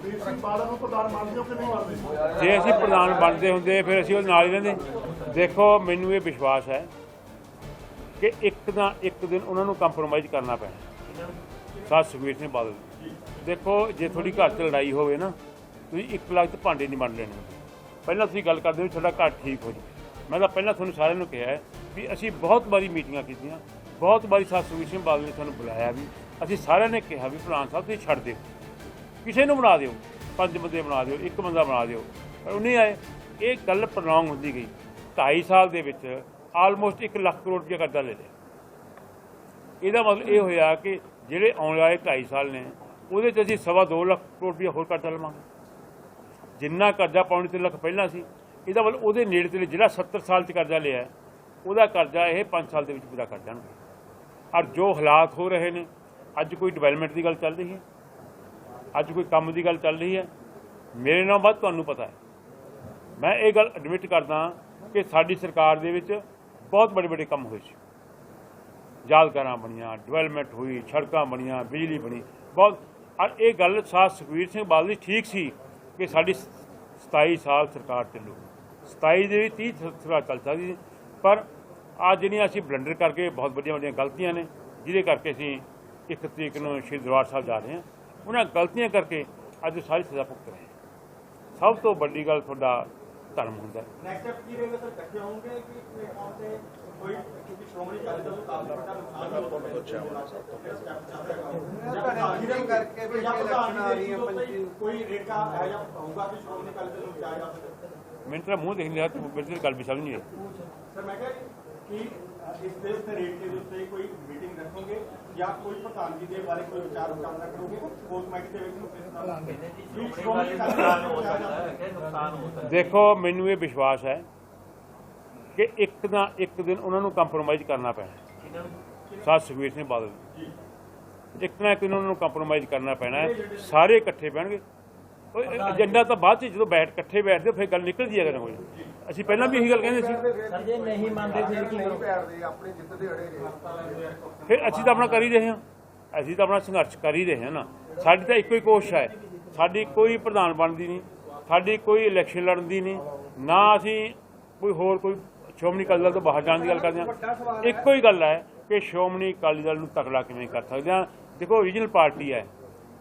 ਸੁਖਬੀਰ ਸਿੰਘ ਨੂੰ ਪ੍ਰਧਾਨ ਮੰਨਦੇ ਹੋ ਕਿ ਨਹੀਂ ਮੰਨਦੇ ਜੇ ਅਸੀਂ ਪ੍ਰਧਾਨ ਬਣਦੇ ਹੁੰਦੇ, ਫਿਰ ਅਸੀਂ ਉਹ ਨਾਲ ਹੀ ਰਹਿੰਦੇ। ਦੇਖੋ, ਮੈਨੂੰ ਇਹ ਵਿਸ਼ਵਾਸ ਹੈ ਕਿ ਇੱਕ ਨਾ ਇੱਕ ਦਿਨ ਉਹਨਾਂ ਨੂੰ ਕੰਪਰੋਮਾਈਜ਼ ਕਰਨਾ ਪੈਣਾ। ਸਾਥ ਸੁਖਬੀਰ ਸਿੰਘ ਬਾਦਲ। ਦੇਖੋ, ਜੇ ਤੁਹਾਡੀ ਘਰ 'ਚ ਲੜਾਈ ਹੋਵੇ ਨਾ, ਤੁਸੀਂ ਇੱਕ ਲੱਖ 'ਚ ਭਾਂਡੇ ਨਹੀਂ ਵੰਡ ਲੈਣੇ। ਪਹਿਲਾਂ ਤੁਸੀਂ ਗੱਲ ਕਰਦੇ ਹੋ ਵੀ ਤੁਹਾਡਾ ਘਰ ਠੀਕ ਹੋ ਜਾਵੇ। ਮੈਂ ਤਾਂ ਪਹਿਲਾਂ ਤੁਹਾਨੂੰ ਸਾਰਿਆਂ ਨੂੰ ਕਿਹਾ ਵੀ ਅਸੀਂ ਬਹੁਤ ਵਾਰੀ ਮੀਟਿੰਗਾਂ ਕੀਤੀਆਂ, ਬਹੁਤ ਵਾਰੀ ਸਾਥ ਸੁਖਬੀਰ ਸਿੰਘ ਬਾਦਲ ਨੇ ਤੁਹਾਨੂੰ ਬੁਲਾਇਆ ਵੀ। ਅਸੀਂ ਸਾਰਿਆਂ ਨੇ ਕਿਹਾ ਵੀ, ਪ੍ਰਧਾਨ ਸਾਹਿਬ, ਤੁਸੀਂ ਛੱਡ ਦਿਓ। ਕਿਸੇ ਨੂੰ ਬਣਾ ਦਿਓ, ਪੰਜ ਬੰਦੇ ਬਣਾ ਦਿਓ, ਇੱਕ ਬੰਦਾ ਬਣਾ ਦਿਓ। ਪਰ ਉਹ ਨਹੀਂ ਆਏ, ਇਹ ਗੱਲ ਪ੍ਰੋਲੋਂਗ ਹੁੰਦੀ ਗਈ। 2.5 ਸਾਲ ਦੇ ਵਿੱਚ ਆਲਮੋਸਟ 1 ਲੱਖ ਕਰੋੜ ਰੁਪਏ ਕਰਜ਼ਾ ਲੈ ਲਿਆ। ਇਹਦਾ ਮਤਲਬ ਇਹ ਹੋਇਆ ਕਿ ਜਿਹੜੇ ਆਉਣ ਵਾਲੇ 2.5 ਸਾਲ ਨੇ, ਉਹਦੇ 'ਚ ਅਸੀਂ ਸਵਾ ਦੋ ਲੱਖ ਕਰੋੜ ਰੁਪਏ ਹੋਰ ਕਰਜ਼ਾ ਲਵਾਂਗੇ। ਜਿੰਨਾ ਕਰਜ਼ਾ ਪੌਣੇ ਤਿੰਨ ਲੱਖ ਪਹਿਲਾਂ ਸੀ, ਇਹਦਾ ਮਤਲਬ ਉਹਦੇ ਨੇੜੇ ਤੇ ਜਿਹੜਾ 70 ਸਾਲ 'ਚ ਕਰਜ਼ਾ ਲਿਆ, ਉਹਦਾ ਕਰਜ਼ਾ ਇਹ 5 ਸਾਲ ਦੇ ਵਿੱਚ ਪੂਰਾ ਕਰ ਜਾਣਗੇ। ਔਰ ਜੋ ਹਾਲਾਤ ਹੋ ਰਹੇ ਨੇ, ਅੱਜ ਕੋਈ ਡਿਵੈਲਪਮੈਂਟ ਦੀ ਗੱਲ ਚੱਲ ਰਹੀ ਹੈ। ਅੱਜ ਕੋਈ ਕੰਮ ਦੀ ਗੱਲ ਚੱਲ ਰਹੀ ਹੈ? ਮੇਰੇ ਨਾਲ ਵੱਧ ਤੁਹਾਨੂੰ ਪਤਾ ਹੈ। ਮੈਂ ਇਹ ਗੱਲ ਐਡਮਿਟ ਕਰਦਾ ਕਿ ਸਾਡੀ ਸਰਕਾਰ ਦੇ ਵਿੱਚ ਬਹੁਤ ਵੱਡੇ ਵੱਡੇ ਕੰਮ ਹੋਏ ਸੀ। ਯਾਦਗਾਰਾਂ ਬਣੀਆਂ ਡਿਵੈਲਪਮੈਂਟ ਹੋਈ, ਸੜਕਾਂ ਬਣੀਆਂ, ਬਿਜਲੀ ਬਣੀ, ਬਹੁਤ। ਇਹ ਗੱਲ ਸਾਥ ਸੁਖਬੀਰ ਸਿੰਘ ਬਾਦਲ ਦੀ ਠੀਕ ਸੀ ਕਿ ਸਾਡੀ 27 ਸਾਲ ਸਰਕਾਰ ਚੱਲੂ 27 ਦੇ ਵੀ 30 ਸਰਕਾਰ ਚੱਲ ਸਕਦੀ ਸੀ। ਪਰ ਆ ਜਿਹੜੀਆਂ ਅਸੀਂ ਬਲੰਡਰ ਕਰਕੇ ਬਹੁਤ ਵੱਡੀਆਂ ਵੱਡੀਆਂ ਗਲਤੀਆਂ ਨੇ, ਜਿਹਦੇ ਕਰਕੇ ਅਸੀਂ ਇੱਕ ਤਰੀਕ ਨੂੰ ਸ਼੍ਰੀ ਦਰਬਾਰ ਸਾਹਿਬ ਜਾ ਰਹੇ ਹਾਂ। ਉਹਨਾਂ ਗਲਤੀਆਂ ਕਰਕੇ ਅੱਜ ਸਾਰੀ ਸਜ਼ਾ ਭੁਗਤ ਰਹੇ ਹਾਂ। ਸਭ ਤੋਂ ਵੱਡੀ ਗੱਲ ਤੁਹਾਡਾ ਧਰਮ ਹੁੰਦਾ ਹੈ। ਨੈਕਸਟ ਸਟੈਪ ਕੀ ਰਹੇਗਾ? ਸਰ ਇਕੱਠੇ ਹੋਣਗੇ ਕਿ ਪਲੇਟਫਾਰਮ ਤੇ ਕੋਈ ਕਿਉਂਕਿ ਸ਼੍ਰੋਮਣੀ ਅਕਾਲੀ ਦਲ ਨੂੰ ਕਾਫੀ ਵੱਡਾ ਨੁਕਸਾਨ ਵੀ ਹੋ ਧਰਮ ਕਰਕੇ ਵੀ ਇਲੈਕਸ਼ਨ ਆ ਰਹੀ ਹੈ ਪੰਜੀ ਕੋਈ ਰੇਟਾ ਹੈ ਜਾਂ ਹੋਊਗਾ ਕਿ ਸ਼੍ਰੋਮਣੀ ਅਕਾਲੀ ਦਲ ਨੂੰ ਕਿਹਾ ਜਾ ਸਕੇ ਮੈਨੂੰ ਤਾਂ ਮੂੰਹ ਦੇਖ ਲਿਆ ਤੂੰ ਤੇ ਗੱਲ ਵੀ ਸਮਝ ਨਹੀਂ ਆਈ ਸਰ ਮੈਂ ਕਿਹਾ ਕਿ ਇਸ ਦੇ ਉੱਤੇ ਰੇਟ ਦੇ ਉੱਤੇ ਕੋਈ ਮੀਟਿੰਗ ਰੱਖੋਗੇ ਜਾਂ ਕੋਈ ਪ੍ਰਧਾਨਗੀ ਦੇ ਬਾਰੇ ਕੋਈ ਵਿਚਾਰ ਵਟਾਂਦਰਾ ਕਰੋਗੇ ਕੋਰ ਕਮੇਟੀ ਦੇ ਵਿੱਚ ਨੂੰ ਜਾ ਦੇਖੋ ਮੈਨੂੰ ਇਹ ਵਿਸ਼ਵਾਸ ਹੈ ਕਿ ਇੱਕ ਨਾ ਇੱਕ ਦਿਨ ਉਹਨਾਂ ਨੂੰ ਕੰਪਰੋਮਾਈਜ਼ ਕਰਨਾ ਪੈਣਾ। ਸਾਥ ਸੁਖਬੀਰ ਸਿੰਘ ਬਾਦਲ ਇੱਕ ਨਾ ਇੱਕ ਦਿਨ ਉਹਨਾਂ ਨੂੰ ਕੰਪਰੋਮਾਈਜ਼ ਕਰਨਾ ਪੈਣਾ ਹੈ। ਸਾਰੇ ਇਕੱਠੇ ਬਹਿਣਗੇ। ਏਜੰਡਾ ਤਾਂ ਬਾਅਦ ਚ ਜਦੋਂ ਬੈਠ ਇਕੱਠੇ ਬੈਠਦੇ ਫਿਰ ਗੱਲ ਨਿਕਲਦੀ ਹੈ ਕੋਈ ਅਸੀਂ ਪਹਿਲਾਂ ਵੀ ਇਹੀ ਗੱਲ ਕਹਿੰਦੇ ਸੀ। ਸਰ ਜੇ ਨਹੀਂ ਮੰਨਦੇ ਫਿਰ ਕੀ ਨਹੀਂ ਪੈਰਦੇ ਆਪਣੇ ਜਿੱਤ ਦੇ ਅੜੇ ਨੇ ਫਿਰ ਅਸੀਂ ਤਾਂ ਆਪਣਾ ਕਰ ਹੀ ਰਹੇ ਹਾਂ। ਅਸੀਂ ਤਾਂ ਆਪਣਾ ਸੰਘਰਸ਼ ਕਰ ਹੀ ਰਹੇ ਹਾਂ ਨਾ। ਸਾਡੀ ਤਾਂ ਇੱਕੋ ਹੀ ਕੋਸ਼ਿਸ਼ ਹੈ। ਸਾਡੀ ਕੋਈ ਪ੍ਰਧਾਨ ਬਣਦੀ ਨਹੀਂ। ਸਾਡੀ ਕੋਈ ਇਲੈਕਸ਼ਨ ਲੜਨ ਦੀ ਨਹੀਂ। ਨਾ ਅਸੀਂ ਕੋਈ ਹੋਰ ਕੋਈ ਸ਼੍ਰੋਮਣੀ ਅਕਾਲੀ ਦਲ ਤੋਂ ਬਾਹਰ ਜਾਣ ਦੀ ਗੱਲ ਕਰਦੇ ਹਾਂ। ਇੱਕੋ ਹੀ ਗੱਲ ਹੈ ਕਿ ਸ਼੍ਰੋਮਣੀ ਅਕਾਲੀ ਦਲ ਨੂੰ ਤਕੜਾ ਕਿਵੇਂ ਕਰ ਸਕਦੇ ਹਾਂ? ਦੇਖੋ ਰੀਜਨਲ ਪਾਰਟੀ ਹੈ।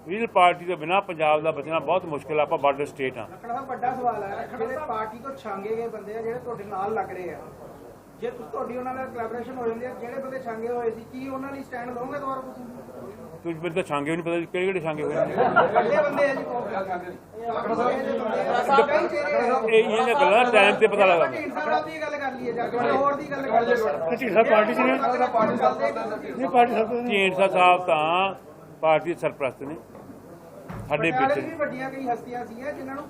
ਰੀਜਨਲ ਪਾਰਟੀ ਤੋਂ ਬਿਨਾਂ ਪੰਜਾਬ ਦਾ ਬਚਣਾ ਬਹੁਤ ਮੁਸ਼ਕਿਲ ਹੈ ਆਪਾਂ ਬਾਰਡਰ ਸਟੇਟ ਹਾਂ। ਰੱਖਣਾ ਸਾਹਿਬ ਵੱਡਾ ਸਵਾਲ ਹੈ ਜਿਹੜੇ ਪਾਰਟੀ ਤੋਂ ਛਾਂਗੇ ਗਏ ਬੰਦੇ ਆ ਜਿਹੜੇ ਤੁਹਾਡੇ ਨਾਲ ਲੱਗ ਰਹੇ ਆ ਜੇ ਤੁਸੀਂ ਤੁਹਾਡੀ ਉਹਨਾਂ ਨਾਲ ਕੋਲੈਬੋਰੇਸ਼ਨ ਹੋ ਜਾਂਦੀ ਹੈ ਜਿਹੜੇ ਬੰਦੇ ਛਾਂਗੇ ਹੋਏ ਸੀ ਕੀ ਉਹਨਾਂ ਲਈ ਸਟੈਂਡ ਲਓਗੇ ਦੁਬਾਰਾ ਤੁਸੀਂ? ਤੁਸੀਂ ਮੈਨੂੰ ਤਾਂ ਛਾਂਗੇ ਵੀ ਨਹੀਂ ਪਤਾ ਕਿਹੜੇ ਕਿਹੜੇ ਛਾਂਗੇ ਹੋਏ ਨੇ ਬੰਦੇ ਆ ਜੀ ਇਹ ਇਹਨਾਂ ਗੱਲਾਂ ਟਾਈਮ ਤੇ ਪਤਾ ਲੱਗਦਾ ਢੀਂਡ ਸਾਹਿਬ ਦੀ ਗੱਲ ਕਰ ਲਈਏ ਜਾ ਕੇ ਹੋਰ ਦੀ ਗੱਲ ਕਰ ਲਈਏ। ਢੀਂਡਸਾ ਪਾਰਟੀ 'ਚ ਨੇ? ਪਾਰਟੀ ਚੱਲਦੇ ਨਹੀਂ ਪਾਰਟੀ ਸਰਕਾਰ ਢੀਂਡਸਾ ਸਾਹਿਬ ਤਾਂ ਪਾਰਟੀ ਦੇ ਸਰਪ੍ਰਸਤ ਨੇ। ਸਾਡੇ ਵਿੱਚ ਵੀ ਵੱਡੀਆਂ ਕਈ ਹਸਤੀਆਂ ਸੀਗੀਆਂ ਜਿਨ੍ਹਾਂ ਨੂੰ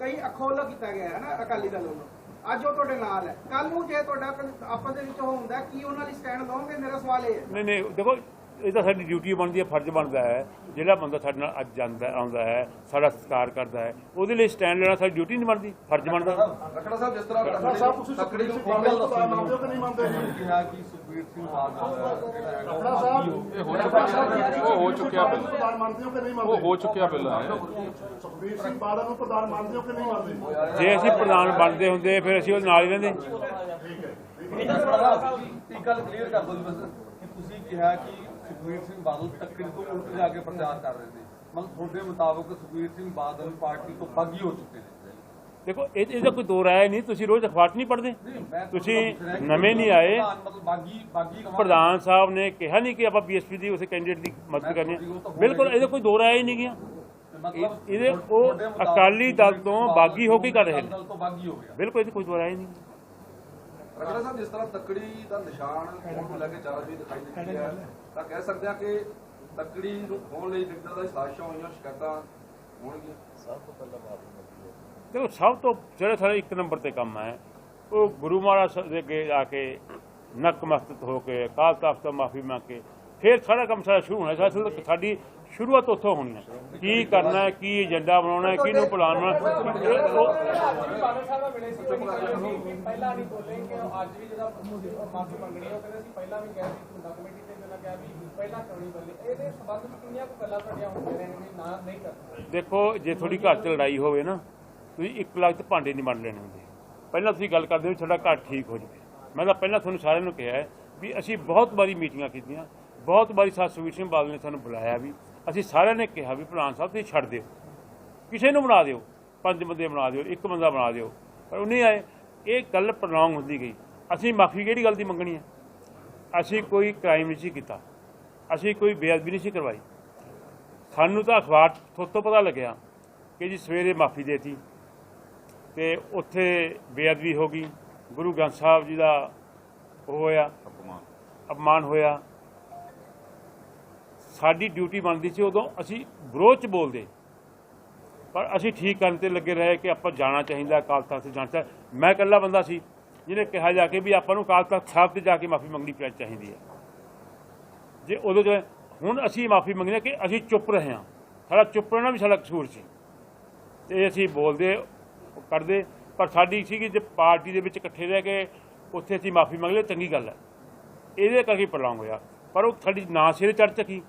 ਕਈ ਅਖੌਲਾ ਕੀਤਾ ਗਿਆ ਹੈ ਨਾ ਅਕਾਲੀ ਦਲ ਵੱਲੋਂ। ਅੱਜ ਉਹ ਤੁਹਾਡੇ ਨਾਲ ਹੈ। ਕੱਲ ਨੂੰ ਜੇ ਤੁਹਾਡਾ ਆਪਸ ਦੇ ਵਿੱਚ ਉਹ ਹੁੰਦਾ ਕੀ ਉਹਨਾਂ ਲਈ ਸਟੈਂਡ ਲਓਗੇ ਮੇਰਾ ਸਵਾਲ ਇਹ ਹੈ। ਨਹੀਂ ਨਹੀਂ ਦੇਖੋ ਇਹ ਤਾਂ ਸਾਡੀ ਡਿਊਟੀ ਬਣਦੀ ਹੈ ਫਰਜ਼ ਬਣਦਾ ਹੈ। ਜਿਹੜਾ ਬੰਦਾ ਸਾਡੇ ਨਾਲ ਅੱਜ ਜਾਂਦਾ ਆਉਂਦਾ ਹੈ ਸਾਡਾ ਸਤਿਕਾਰ ਕਰਦਾ ਹੈ ਉਹਦੇ ਲਈ ਸਟੈਂਡ ਲੈਣਾ ਸਾਡੀ ਡਿਊਟੀ ਨਹੀਂ ਬਣਦੀ ਫਰਜ਼ ਬਣਦਾ। ਰੱਖਣਾ ਸਾਹਿਬ ਜਿਸ ਤਰ੍ਹਾਂ ਸਾਹਿਬ ਤੁਸੀਂ ਤਕੜੀ ਨੂੰ ਸਿੰਘ ਬਾਦਲ ਫਾਰਮਲ ਨੂੰ ਪ੍ਰਧਾਨ ਮੰਨਦੇ ਹੋ ਕਿ ਨਹੀਂ ਮੰਨਦੇ? ਕਿਹਾ ਕਿ ਸੁਖਬੀਰ ਸਿੰਘ ਬਾਦਲ ਰੱਖਣਾ ਸਾਹਿਬ ਇਹ ਹੋ ਚੁੱਕਿਆ ਉਹ ਹੋ ਚੁੱਕਿਆ ਪ੍ਰਧਾਨ ਮੰਨਦੇ ਹੋ ਕਿ ਨਹੀਂ ਮੰਨਦੇ? ਉਹ ਹੋ ਚੁੱਕਿਆ ਪਹਿਲਾਂ ਸੁਖਬੀਰ ਸਿੰਘ ਬਾਦਲ ਨੂੰ ਪ੍ਰਧਾਨ ਮੰਨਦੇ ਹੋ ਕਿ ਨਹੀਂ ਮੰਨਦੇ? ਜੇ ਅਸੀਂ ਪ੍ਰਧਾਨ ਬਣਦੇ ਹੁੰਦੇ ਫਿਰ ਅਸੀਂ ਉਹ ਨਾਲ ਹੀ ਰਹਿੰਦੇ। ਇੱਕ ਗੱਲ ਕਲੀਅਰ ਕਰ ਦਿਓ ਜੀ ਬਸ ਕਿ ਤੁਸੀਂ ਕਿਹਾ ਕਿ ਸੁਖਬੀਰ ਸਿੰਘ ਬਾਦਲ ਤੱਕੜੀ ਤੋਂ ਉਲਟ ਜਾ ਕੇ ਪ੍ਰਚਾਰ ਕਰ ਰਹੇ ਮਤਲਬ ਤੁਹਾਡੇ ਮੁਤਾਬਕ ਸੁਖਬੀਰ ਸਿੰਘ ਬਾਦਲ ਪਾਰਟੀ ਤੋਂ ਬਾਗੀ ਹੋ ਚੁੱਕੇ ਨੇ। ਦੇਖੋ ਇਹ ਇਹਦਾ ਕੋਈ ਦੋ ਰਾਏ ਨਹੀਂ ਤੁਸੀਂ ਰੋਜ਼ ਅਖਬਾਰ ਨਹੀਂ ਪੜ੍ਹਦੇ। ਤੁਸੀਂ ਨਵੇਂ ਨਹੀਂ ਆਏ। ਪ੍ਰਧਾਨ ਮਤਲਬ ਬਾਗੀ ਬਾਗੀ ਕਮਾਂਡ ਪ੍ਰਧਾਨ ਸਾਹਿਬ ਨੇ ਕਿਹਾ ਨਹੀਂ ਕਿ ਆਪਾਂ ਬੀਐਸਪੀ ਦੀ ਉਸੇ ਕੈਂਡੀਡੇਟ ਦੀ ਮਦਦ ਕਰਨੀ ਹੈ। ਬਿਲਕੁਲ ਇਹਦਾ ਕੋਈ ਦੋ ਰਾਏ ਹੀ ਨਹੀਂ ਗਿਆ ਮਤਲਬ ਇਹਦੇ ਉਹ ਅਕਾਲੀ ਦਲ ਤੋਂ ਬਾਗੀ ਹੋ ਕੇ ਕਰ ਰਹੇ ਨੇ। ਤੋਂ ਬਿਲਕੁਲ ਇਹਦੀ ਕੋਈ ਦੋ ਰਾਏ ਨਹੀਂ ਰਗੜਾ ਸਾਹਿਬ ਜਿਸ ਤਰ੍ਹਾਂ ਤੱਕੜੀ ਦਾ ਨਿਸ਼ਾਨ ਨੂੰ ਲੈ ਕੇ ਚੱਲ ਰਹੀ ਦਿਖਾਈ ਦਿੱਤੀ ਹੈ ਤਾਂ ਕਹਿ ਸਕਦੇ ਹਾਂ ਕਿ ਤੱਕੜੀ ਨੂੰ ਖੋਣ ਲਈ ਵਿਕਟਰ ਦਾ ਸਾਜ਼ਿਸ਼ਾਂ ਹੋਈਆਂ ਸ਼ਿਕਾਇਤਾਂ ਹੋਣਗੀਆਂ। ਦੇਖੋ ਸਭ ਤੋਂ ਜਿਹੜੇ ਸਾਡੇ ਇੱਕ ਨੰਬਰ ਤੇ ਕੰਮ ਹੈ ਉਹ ਗੁਰੂ ਮਹਾਰਾਜ ਦੇ ਅੱਗੇ ਜਾ ਕੇ ਨਕਮਸਤਕ ਹੋ ਕੇ ਅਕਾਲ ਤਖਤ ਮਾਫੀ ਮੰਗ ਕੇ ਫਿਰ ਸਾਰਾ ਕੰਮ ਸਾਰਾ ਸ਼ੁਰੂ ਹੋਣਾ ਸਾਡਾ ਸਾਡੀ ਸ਼ੁਰੂਆਤ ਉੱਥੋਂ ਹੋਣੀ ਹੈ। ਕੀ ਕਰਨਾ ਹੈ ਕੀ ਏਜੰਡਾ ਬਣਾਉਣਾ ਹੈ ਕਿਹਨੂੰ ਬੁਲਾਉਣਾ ਉਹ ਪਹਿਲਾਂ ਨਹੀਂ ਬੋਲੇ ਕਿ ਅੱਜ ਵੀ ਜਿਹੜਾ ਮਾਫੀ ਮੰਗਣੀ ਹੈ ਉਹ ਕਹਿੰਦੇ ਸੀ ਪਹਿਲਾਂ ਵੀ ਕਿਹਾ ਸੀ ਝੁੰਡਾ ਕਮੇਟੀ ਤੇ ਪਹਿਲਾਂ ਕਿਹਾ ਵੀ ਪਹਿਲਾਂ ਕਿਉਂ ਨਹੀਂ ਬੋਲੇ। ਇਹਦੇ ਸੰਬੰਧ ਵਿੱਚ ਕਿੰਨੀਆਂ ਕੁ ਗੱਲਾਂ ਤੁਹਾਡੀਆਂ ਹੁੰਦੀਆਂ ਨੇ ਵੀ ਨਾ ਨਹੀਂ ਕਰਦੇ ਦੇਖੋ ਜੇ ਤੁਹਾਡੀ ਘਰ 'ਚ ਲੜਾਈ ਹੋਵੇ ਨਾ ਤੁਸੀਂ ਇੱਕ ਲੱਖ ਤੇ ਭਾਂਡੇ ਨਹੀਂ ਮੰਨ ਲੈਣੇ ਹੁੰਦੇ। ਪਹਿਲਾਂ ਤੁਸੀਂ ਗੱਲ ਕਰਦੇ ਹੋ ਵੀ ਸਾਡਾ ਘਰ ਠੀਕ ਹੋ ਜਾਵੇ। ਮੈਂ ਤਾਂ ਪਹਿਲਾਂ ਤੁਹਾਨੂੰ ਸਾਰਿਆਂ ਨੂੰ ਕਿਹਾ ਵੀ ਅਸੀਂ ਬਹੁਤ ਵਾਰੀ ਮੀਟਿੰਗਾਂ ਕੀਤੀਆਂ, ਬਹੁਤ ਵਾਰੀ ਸਾਥ ਸੁਖਬੀਰ ਸਿੰਘ ਬਾਦਲ ਨੇ ਸਾਨੂੰ ਬੁਲਾਇਆ ਵੀ, ਅਸੀਂ ਸਾਰਿਆਂ ਨੇ ਕਿਹਾ ਵੀ ਪ੍ਰਧਾਨ ਸਾਹਿਬ ਤੁਸੀਂ ਛੱਡ ਦਿਓ। ਕਿਸੇ ਨੂੰ ਬਣਾ ਦਿਓ, ਪੰਜ ਬੰਦੇ ਬਣਾ ਦਿਓ, ਇੱਕ ਬੰਦਾ ਬਣਾ ਦਿਓ। ਪਰ ਉਹ ਨਹੀਂ ਆਏ, ਇਹ ਗੱਲ ਪ੍ਰੋਲੌਂਗ ਹੁੰਦੀ ਗਈ। ਅਸੀਂ ਮਾਫੀ ਕਿਹੜੀ ਗੱਲ ਦੀ ਮੰਗਣੀ ਹੈ? ਅਸੀਂ ਕੋਈ ਕ੍ਰਾਈਮ ਨਹੀਂ ਸੀ ਕੀਤਾ। ਅਸੀਂ ਕੋਈ ਬੇਅਦਬੀ ਨਹੀਂ ਸੀ ਕਰਵਾਈ। ਸਾਨੂੰ ਤਾਂ ਅਖਬਾਰ ਤੋਂ ਪਤਾ ਲੱਗਿਆ ਕਿ ਜੀ ਸਵੇਰੇ ਮਾਫੀ ਦੇਤੀ। ਤੇ ਉੱਥੇ ਬੇਅਦਬੀ ਹੋ ਗਈ। ਗੁਰੂ ਗ੍ਰੰਥ ਸਾਹਿਬ ਜੀ ਦਾ ਉਹ ਹੋਇਆ ਅਪਮਾਨ। ਹੋਇਆ। ਸਾਡੀ ਡਿਊਟੀ ਬਣਦੀ ਸੀ ਉਦੋਂ ਅਸੀਂ ਵਿਰੋਧ ਚ ਬੋਲਦੇ। ਪਰ ਅਸੀਂ ਠੀਕ ਕਰਨ ਤੇ ਲੱਗੇ ਰਹੇ ਕਿ ਆਪਾਂ ਜਾਣਾ ਚਾਹੀਦਾ ਅਕਾਲ ਤਖਤ ਤੇ ਜਾਣਾ ਮੈਂ ਇਕੱਲਾ ਬੰਦਾ ਸੀ ਜਿਹਨੇ ਕਿਹਾ ਜਾ ਕੇ ਵੀ ਆਪਾਂ ਨੂੰ ਅਕਾਲ ਤਖਤ ਸਾਹਿਬ ਤੇ ਜਾ ਕੇ ਮਾਫੀ ਮੰਗਣੀ ਪੈ ਚਾਹੀਦੀ ਹੈ। ਜੇ ਉਦੋਂ ਜੋ ਹੁਣ ਅਸੀਂ ਮਾਫੀ ਮੰਗਦੇ ਹਾਂ ਕਿ ਅਸੀਂ ਚੁੱਪ ਰਹੇ ਹਾਂ। ਸਾਡਾ ਚੁੱਪ ਰਹਿਣਾ ਵੀ ਸਾਡਾ ਕਸੂਰ ਸੀ। ਤੇ ਅਸੀਂ ਬੋਲਦੇ ਕਰਦੇ। ਪਰ ਸਾਡੀ ਸੀਗੀ ਜੇ ਪਾਰਟੀ ਦੇ ਵਿੱਚ ਇਕੱਠੇ ਰਹਿ ਕੇ ਉੱਥੇ ਅਸੀਂ ਮਾਫੀ ਮੰਗ ਲਈ, ਚੰਗੀ ਗੱਲ ਹੈ। ਇਹਦੇ ਕਰਕੇ ਪ੍ਰੋਲੌਂਗ ਹੋਇਆ। ਪਰ ਉਹ ਸਾਡੀ ਨਾ ਸਿਰੇ ਚੜ ਸਕੀ।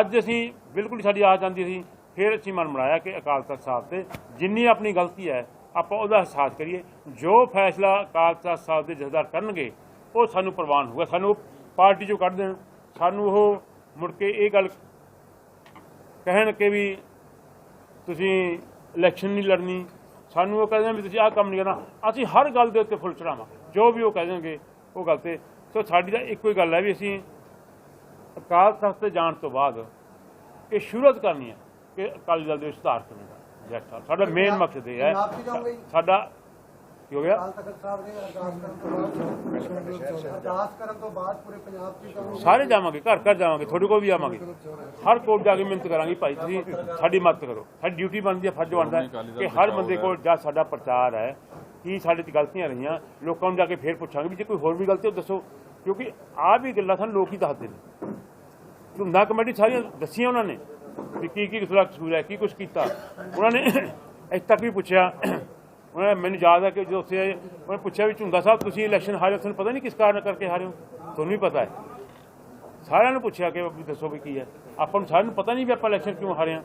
ਅੱਜ ਅਸੀਂ ਬਿਲਕੁਲ ਸਾਡੀ ਆਸ ਜਾਂਦੀ ਸੀ। ਫਿਰ ਅਸੀਂ ਮਨ ਬਣਾਇਆ ਕਿ ਅਕਾਲ ਤਖਤ ਸਾਹਿਬ ਤੇ ਜਿੰਨੀ ਆਪਣੀ ਗਲਤੀ ਹੈ, ਆਪਾਂ ਉਹਦਾ ਅਹਿਸਾਸ ਕਰੀਏ। ਜੋ ਫੈਸਲਾ ਅਕਾਲ ਤਖਤ ਸਾਹਿਬ ਦੇ ਜਥੇਦਾਰ ਕਰਨਗੇ, ਉਹ ਸਾਨੂੰ ਪ੍ਰਵਾਨ ਹੋਊਗਾ। ਸਾਨੂੰ ਉਹ ਪਾਰਟੀ ਚੋਂ ਕੱਢ ਦੇਣ। ਸਾਨੂੰ ਉਹ ਮੁੜ ਕੇ ਇਹ ਗੱਲ ਕਹਿਣ ਕਿ ਵੀ ਤੁਸੀਂ ਇਲੈਕਸ਼ਨ ਨਹੀਂ ਲੜਨੀ। ਸਾਨੂੰ ਉਹ ਕਹਿੰਦੇ ਵੀ ਤੁਸੀਂ ਆਹ ਕੰਮ ਨਹੀਂ ਕਰਨਾ ਅਸੀਂ ਹਰ ਗੱਲ ਦੇ ਉੱਤੇ ਫੁੱਲ ਚੜਾਵਾਂਗੇ ਜੋ ਵੀ ਉਹ ਕਹਿਣਗੇ ਉਹ ਗੱਲ ਤੇ ਸੋ ਸਾਡੀ ਤਾਂ ਇੱਕੋ ਹੀ ਗੱਲ ਹੈ ਵੀ ਅਸੀਂ ਅਕਾਲ ਤਖਤ ਤੇ ਜਾਣ ਤੋਂ ਬਾਅਦ ਇਹ ਸ਼ੁਰੂਆਤ ਕਰਨੀ ਹੈ ਕਿ ਅਕਾਲੀ ਦਲ ਦੇ ਸੁਧਾਰ ਕਰਨ all. ਸਾਡਾ ਮੇਨ ਮਕਸਦ ਇਹ ਹੈ। ਸਾਡਾ ਕੀ ਹੋ ਗਿਆ? ਅਕਾਲ ਤਖਤ ਸਾਹਿਬ ਦੇ ਅਰਦਾਸ ਕਰਨ ਤੋਂ ਬਾਅਦ ਅਰਦਾਸ ਕਰਨ ਤੋਂ ਬਾਅਦ ਪੂਰੇ ਪੰਜਾਬ 'ਚ ਕਰੋਗੇ ਸਾਰੇ ਜਾਵਾਂਗੇ ਘਰ ਘਰ ਜਾਵਾਂਗੇ ਤੁਹਾਡੇ ਕੋਲ ਵੀ ਆਵਾਂਗੇ। ਹਰ ਕੋਲ ਜਾ ਕੇ ਮਿਹਨਤ ਕਰਾਂਗੇ ਭਾਈ ਤੁਸੀਂ ਸਾਡੀ ਮਦਦ ਕਰੋ। ਸਾਡੀ ਡਿਊਟੀ ਬਣਦੀ ਹੈ ਫਰਜ਼ ਬਣਦਾ ਹੈ ਕਿ ਹਰ ਬੰਦੇ ਕੋਲ ਜਾਂ ਸਾਡਾ ਪ੍ਰਚਾਰ ਹੈ ਕੀ ਸਾਡੇ ਤੇ ਗਲਤੀਆਂ ਰਹੀਆਂ ਲੋਕਾਂ ਨੂੰ ਜਾ ਕੇ ਫੇਰ ਪੁੱਛਾਂਗੇ ਵੀ ਜੇ ਕੋਈ ਹੋਰ ਵੀ ਗਲਤੀ ਹੋ ਦੱਸੋ। ਕਿਉਂਕਿ ਆਹ ਵੀ ਗੱਲਾਂ ਸਾਨੂੰ ਲੋਕ ਹੀ ਦੱਸਦੇ ਨੇ। ਝੁੰਦਾ ਕਮੇਟੀ ਸਾਰੀਆਂ ਦੱਸੀਆਂ ਉਹਨਾਂ ਨੇ ਵੀ ਕੀ ਕੀ ਕਸੂਰ ਹੈ ਕੀ ਕੁਝ ਕੀਤਾ। ਉਹਨਾਂ ਨੇ ਇੱਥੇ ਤੱਕ ਵੀ ਪੁੱਛਿਆ ਉਹਨਾਂ ਨੇ ਮੈਨੂੰ ਯਾਦ ਹੈ ਕਿ ਜਦੋਂ ਉੱਥੇ ਆਏ, ਉਹਨੇ ਪੁੱਛਿਆ ਵੀ ਝੁੰਦਾ ਸਾਹਿਬ ਤੁਸੀਂ ਇਲੈਕਸ਼ਨ ਹਾਰੇ ਹੋ, ਤੁਹਾਨੂੰ ਪਤਾ ਨਹੀਂ ਕਿਸ ਕਾਰਨ ਕਰਕੇ ਹਾਰੇ ਹੋ ਤੁਹਾਨੂੰ ਵੀ ਪਤਾ ਹੈ। ਸਾਰਿਆਂ ਨੂੰ ਪੁੱਛਿਆ ਕਿ ਵੀ ਦੱਸੋ ਵੀ ਕੀ ਹੈ। ਆਪਾਂ ਨੂੰ ਸਾਰਿਆਂ ਨੂੰ ਪਤਾ ਨਹੀਂ ਵੀ ਆਪਾਂ ਇਲੈਕਸ਼ਨ ਕਿਉਂ ਹਾਰੇ ਹਾਂ।